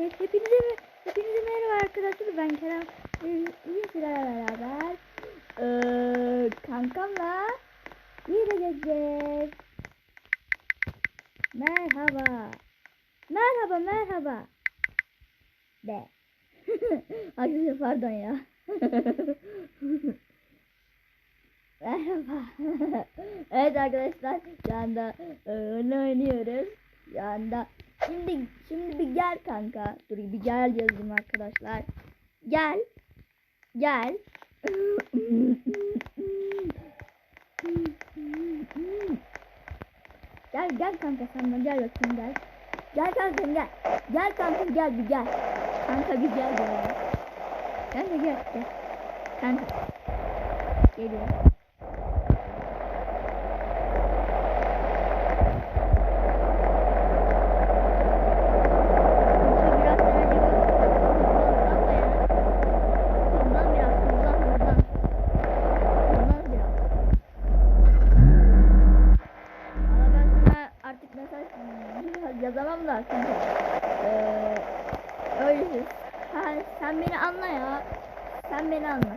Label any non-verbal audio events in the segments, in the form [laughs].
Hep, hepinize, hepinize merhaba arkadaşlar. Ben Kerem. Bugün sizlerle beraber ee, kankamla gezeceğiz. Merhaba. Merhaba merhaba. De. [laughs] Arkadaşlar pardon ya. [laughs] merhaba. [laughs] evet arkadaşlar şu anda oyun oynuyoruz. Şu anda Şimdi şimdi bir gel kanka. Dur bir gel yazdım arkadaşlar. Gel. Gel. gel gel kanka sen de gel bakayım gel. Gel kanka gel. Gel kanka gel bir gel. Kanka bir gel gel. De gel gel. Kanka. Geliyor. Yazamam da kanka. Ee, öyle. Sen, sen beni anla ya. Sen beni anla.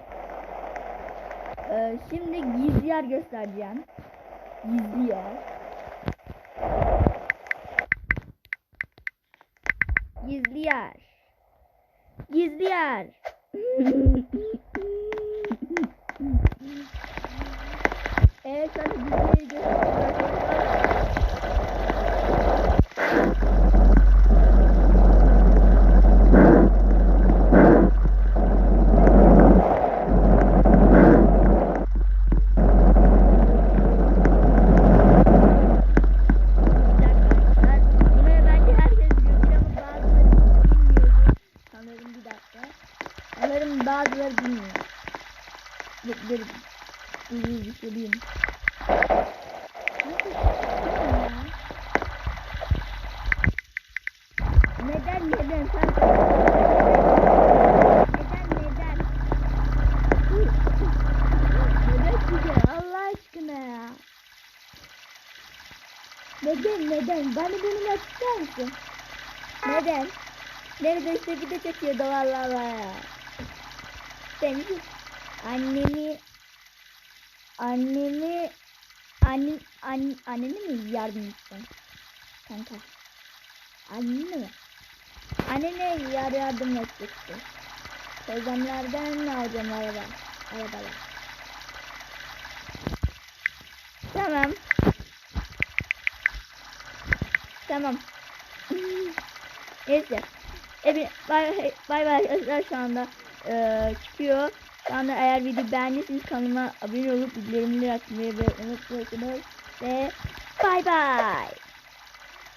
Ee, şimdi gizli yer göstereceğim. Gizli yer. Gizli yer. Gizli yer. [laughs] evet hadi gizli Sanırım bazıları bilmiyor. Dur dur. Dur dur söyleyeyim. Ya? Neden neden sen Neden neden? ya? Bana bunu açıklar mısın? Neden? Neredeyse bir de çekiyordu vallahi ya. Ben annemi annemi anne, anne, anneni mi yardım etsin? Kanka. Anneni mi? Annene yar yardım edecekti. Teyzemlerden ne alacağım araba? Arabalar. Tamam. Tamam. [laughs] Neyse. Evet, bay bay arkadaşlar şu anda eee, çıkıyor. Şu anda eğer video beğendiyseniz kanalıma abone olup bildirimleri açmayı ve unutmayın. Ve bay bay.